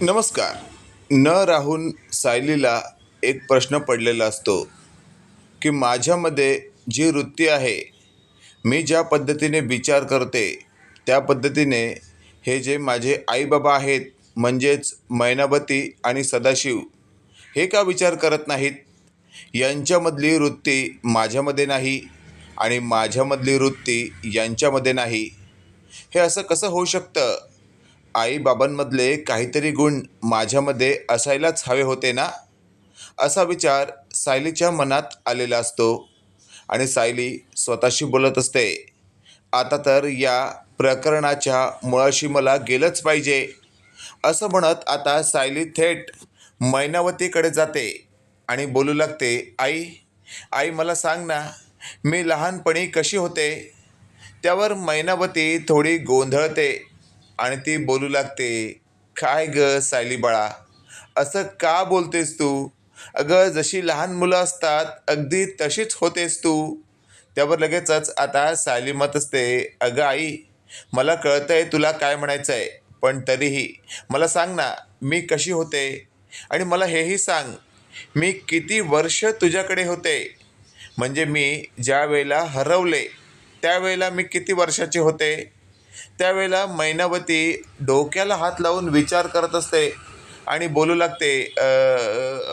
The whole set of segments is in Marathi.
नमस्कार. न राहून सायलीला एक प्रश्न पडलेला असतो की माझ्यामध्ये जी वृत्ती आहे मी ज्या पद्धतीने विचार करते त्या पद्धतीने हे जे माझे आईबाबा आहेत म्हणजेच मैनावती आणि सदाशिव हे का विचार करत नाहीत? यांच्यामधली वृत्ती माझ्यामध्ये नाही आणि माझ्यामधली वृत्ती यांच्यामध्ये नाही. हे असं कसं होऊ शकतं? आईबाबांमधले काहीतरी गुण माझ्यामध्ये असायलाच हवे होते ना? असा विचार सायलीच्या मनात आलेला असतो आणि सायली स्वतःशी बोलत असते आता तर या प्रकरणाच्या मुळाशी मला गेलंच पाहिजे. असं म्हणत आता सायली थेट मैनावतीकडे जाते आणि बोलू लागते आई आई मला सांग ना मी लहानपणी कशी होते? त्यावर मैनावती थोडी गोंधळते. आणि ती बोलू लागते काय ग सायली बाळा असं का बोलतेस तू? अगं जशी लहान मुलं असतात अगदी तशीच होतेस तू. त्यावर लगेचच आता सायली मत असते अगं आई मला कळतं आहे तुला काय म्हणायचं आहे पण तरीही मला सांग ना मी कशी होते? आणि मला हेही सांग मी किती वर्ष तुझ्याकडे होते? म्हणजे मी ज्या वेळेला हरवले त्यावेळेला मी किती वर्षाचे होते? त्यावेळेला मैनावती डोक्याला हात लावून विचार करत असते आणि बोलू लागते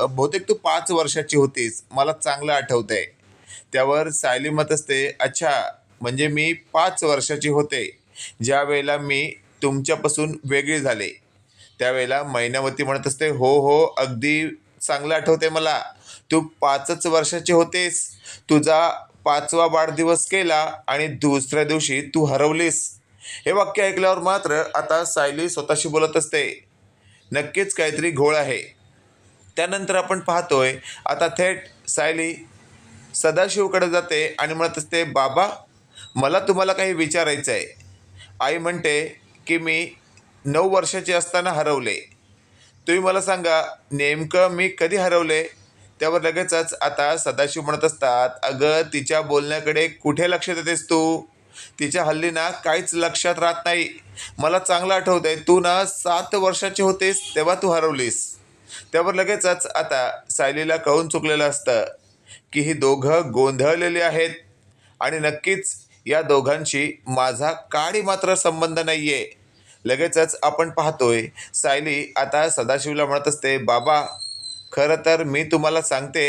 बहुतेक तू पाच वर्षाची होतीस मला चांगलं आठवतंय. त्यावर सायली मत असते अच्छा म्हणजे मी पाच वर्षाची होते ज्या वेळेला मी तुमच्यापासून वेगळी झाले. त्यावेळेला मैनावती म्हणत असते हो हो अगदी चांगलं आठवते मला तू पाचच वर्षाची होतेस तुझा पाचवा वाढदिवस केला आणि दुसऱ्या दिवशी तू हरवलीस हे वाक्य ऐकल्यावर मात्र आता सायली स्वतःशी बोलत असते. नक्कीच काहीतरी घोळ आहे. त्यानंतर आपण पाहतोय आता थेट सायली सदाशिवकडे जाते आणि म्हणत असते बाबा मला तुम्हाला काही विचारायचं आहे आई म्हणते की मी नऊ वर्षाची असताना हरवले. तुम्ही मला सांगा नेमकं मी कधी हरवले? त्यावर लगेचच आता सदाशिव म्हणत असतात अगं तिच्या बोलण्याकडे कुठे लक्ष देतेस तू? तिच्या हल्ली ना काहीच लक्षात राहत नाही. मला चांगलं आठवतं आहे तू ना सात वर्षाची होतेस तेव्हा तू हरवलीस. त्यावर लगेचच आता सायलीला कळून चुकलेलं असतं की ही दोघं गोंधळलेली आहेत आणि नक्कीच या दोघांशी माझा काळी मात्र संबंध नाही आहे लगेचच आपण पाहतोय सायली आता सदाशिवला म्हणत असते बाबा खरं तर मी तुम्हाला सांगते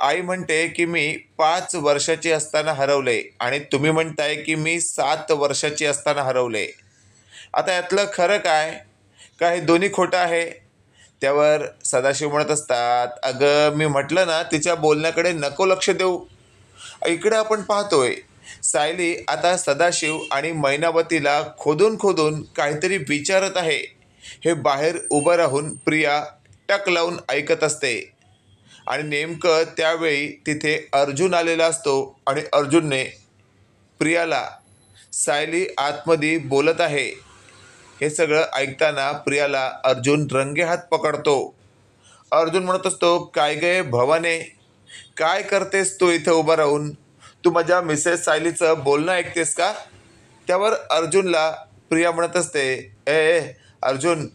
आई म्हणते की मी पाच वर्षाची असताना हरवले आणि तुम्ही म्हणताय की मी सात वर्षाची असताना हरवले. आता यातलं खरं काय? का हे दोन्ही खोटं आहे? त्यावर सदाशिव म्हणत असतात अगं मी म्हटलं ना तिच्या बोलण्याकडे नको लक्ष देऊ. इकडे आपण पाहतोय सायली आता सदाशिव आणि मैनावतीला खोदून खोदून काहीतरी विचारत आहे. हे बाहेर उभं राहून प्रिया टक लावून ऐकत असते. आणि नेमकं त्यावेळी तिथे अर्जुन आलेला असतो आणि अर्जुनने प्रियाला सायली आतमध्ये बोलत आहे. हे सगळं ऐकताना प्रियाला अर्जुन रंगेहात पकडतो. अर्जुन म्हणत असतो काय गे भवाने काय करतेस तू इथं उभं राहून? तू माझ्या मिसेस सायलीचं बोलणं ऐकतेस का? त्यावर अर्जुनला प्रिया म्हणत असते ए ए, अर्जुन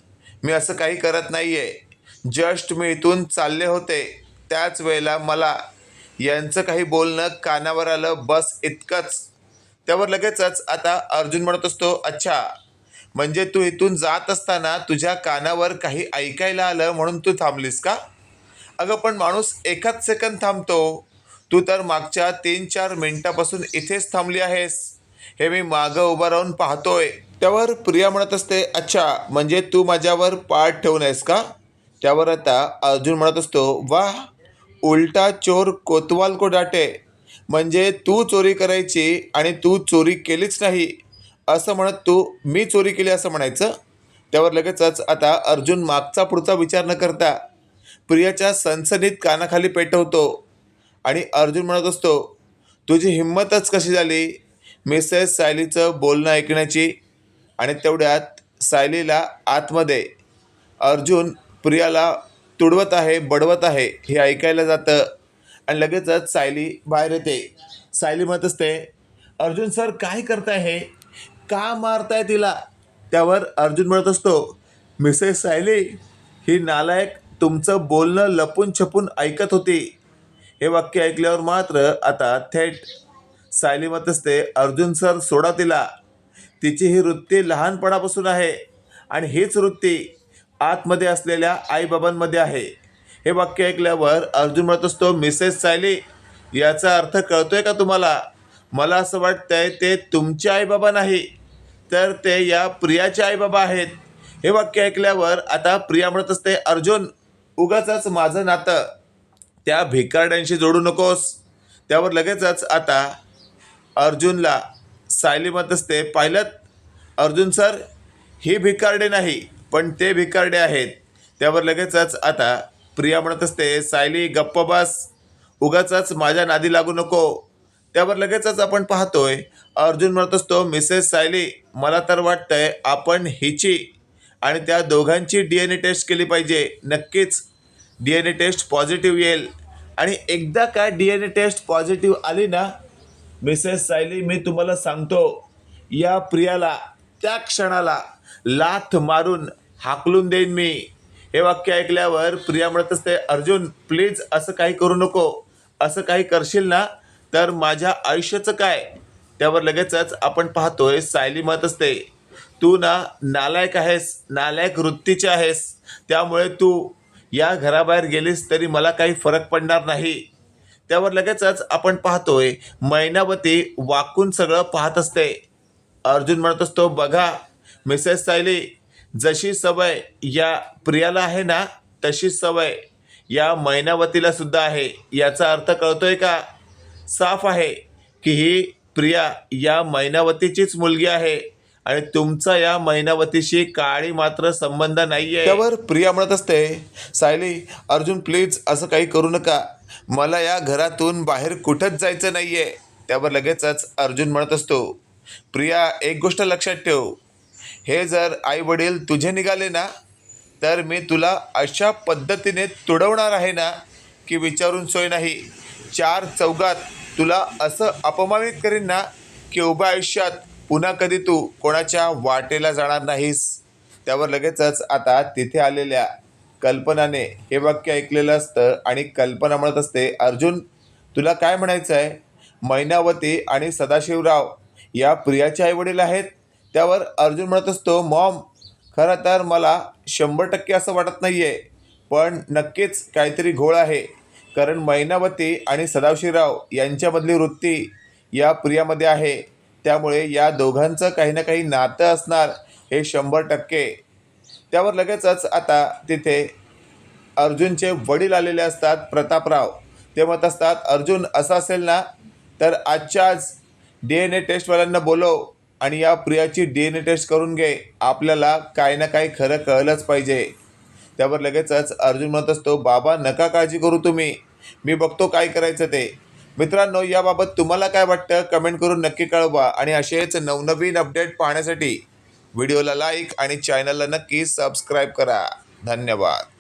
मी असं काही करत नाही आहे जस्ट मी इथून चालले होते. त्याच वेळेला मला यांचं काही बोलणं कानावर आलं बस इतकंच. त्यावर लगेचच आता अर्जुन म्हणत असतो अच्छा म्हणजे तू इथून जात असताना तुझ्या कानावर काही ऐकायला आलं म्हणून तू थांबलीस का? अगं पण माणूस एकाच सेकंद थांबतो. तू तर मागच्या तीन चार मिनिटापासून इथेच थांबली आहेस. हे मी मागं उभं राहून पाहतोय. त्यावर प्रिया म्हणत असते अच्छा म्हणजे तू माझ्यावर पाठ ठेवून आहेस का? त्यावर आता अर्जुन म्हणत असतो वा उलटा चोर कोतवाल को डाटे म्हणजे तू चोरी करायची आणि तू चोरी केलीच नाही. असं म्हणत तू मी चोरी केली असं म्हणायचं? त्यावर लगेचच आता अर्जुन मागचा पुढचा विचार न करता प्रियाच्या सनसनीत कानाखाली पेटवतो आणि अर्जुन म्हणत असतो तुझी हिंमतच कशी झाली? मिसेस सायलीचं बोलणं ऐकण्याची आणि तेवढ्यात सायलीला आतमध्ये अर्जुन प्रियाला तुडवत आहे बडवत आहे हे ऐकायला जातं. आणि लगेचच सायली बाहेर येते. सायली म्हणत असते अर्जुन सर काय करताय हे? का मारताय तिला? त्यावर अर्जुन म्हणत असतो मिसेस सायली ही नालायक तुमचं बोलणं लपून छपून ऐकत होती. हे वाक्य ऐकल्यावर मात्र आता थेट सायली मत असते अर्जुन सर सोडा तिला. तिची ही वृत्ती लहानपणापासून आहे आणि हीच वृत्ती आतमध्ये असलेल्या आईबाबांमध्ये आहे. हे वाक्य ऐकल्यावर अर्जुन म्हणत असतो मिसेस सायली याचा अर्थ कळतोय का तुम्हाला? मला असं वाटतंय ते तुमचे आईबाबा नाही तर ते या प्रियाचे आईबाबा आहेत. हे वाक्य ऐकल्यावर आता प्रिया म्हणत असते अर्जुन उगाच माझं नातं त्या भिकारड्यांशी जोडू नकोस. त्यावर लगेचच आता अर्जुनला सायली म्हणत असते पाहिलं अर्जुन सर ही भिकारडे नाही पण ते भिकारडे आहेत. त्यावर लगेचच आता प्रिया म्हणत असते सायली गप्प बस. उगाच माझ्या नादी लागू नको. त्यावर लगेचच आपण पाहतोय अर्जुन म्हणत असतो मिसेस सायली मला तर वाटतंय आपण हिची आणि त्या दोघांची डी एन ए टेस्ट केली पाहिजे. नक्कीच D N A test positive येईल. आणि एकदा काय D N A test positive आली ना मिसेस सायली मी तुम्हाला सांगतो या प्रियाला त्या क्षणाला लाथ मारून हाकलून देईन मी. हे वाक्य ऐकल्यावर प्रिया म्हणत असते अर्जुन प्लीज असं काही करू नको. असं काही करशील ना तर माझ्या आयुष्याचं काय? त्यावर लगेचच आपण पाहतोय सायली म्हणत असते तू ना नालायक आहेस नालायक वृत्तीचे आहेस. त्यामुळे तू या घराबाहेर गेलीस तरी मला काही फरक पडणार नाही. त्यावर लगेचच आपण पाहतोय मैनावती वाकून सगळं पाहत असते. अर्जुन म्हणत असतो बघा मिसेस सायली जशी सवय या प्रियाला आहे ना तशी सवय या मैनावतीला सुद्धा आहे. याचा अर्थ कळतोय का? साफ आहे की ही प्रिया या मैनावतीचीच मुलगी आहे आणि तुमचा या मैनावतीशी काळी मात्र संबंध नाहीये. त्यावर प्रिया म्हणत असते सायली अर्जुन प्लीज असं काही करू नका. मला या घरातून बाहेर कुठंच जायचं नाहीये. त्यावर लगेचच अर्जुन म्हणत असतो प्रिया एक गोष्ट लक्षात ठेव. हे जर आई वडील तुझे निघाले ना तर मी तुला अशा पद्धतीने तुडवणार आहे ना की विचारून सोय नाही. चार चौघात तुला असं अपमानित करीन ना की उभ्या आयुष्यात पुन्हा कधी तू कोणाच्या वाटेला जाणार नाहीस. त्यावर लगेचच आता तिथे आलेल्या कल्पनाने हे वाक्य ऐकलेलं असतं आणि कल्पना म्हणत असते अर्जुन तुला काय म्हणायचं आहे मैनावती आणि सदाशिवराव या प्रियाचे आईवडील आहेत? त्यावर अर्जुन म्हणत असतो मॉम खरं तर मला शंभर टक्के असं वाटत नाही आहे पण नक्कीच काहीतरी घोळ आहे. कारण मैनावती आणि सदाशिवराव यांच्यामधली वृत्ती या प्रियामध्ये आहे. त्यामुळे या दोघांचं काही ना काही नातं असणार हे शंभर टक्के. त्यावर लगेचच आता तिथे अर्जुनचे वडील आलेले असतात प्रतापराव. ते म्हणत असतात अर्जुन असं असेल ना तर आजच्या आज डी एन ए टेस्टवाल्यांना बोलव. आणि या प्रियाची डी एन ए टेस्ट करून घे. आपल्याला काही ना काही खरं कळलंच पाहिजे. त्यावर लगेचच अर्जुन म्हणत असतो बाबा नका काळजी करू तुम्ही. मी बघतो काय करायचं ते. मित्रांनो याबाबत तुम्हाला काय वाटतं? कमेंट करून नक्की कळवा. आणि असेच नवनवीन अपडेट पाहण्यासाठी व्हिडिओला लाईक आणि चॅनलला नक्की सबस्क्राईब करा. धन्यवाद.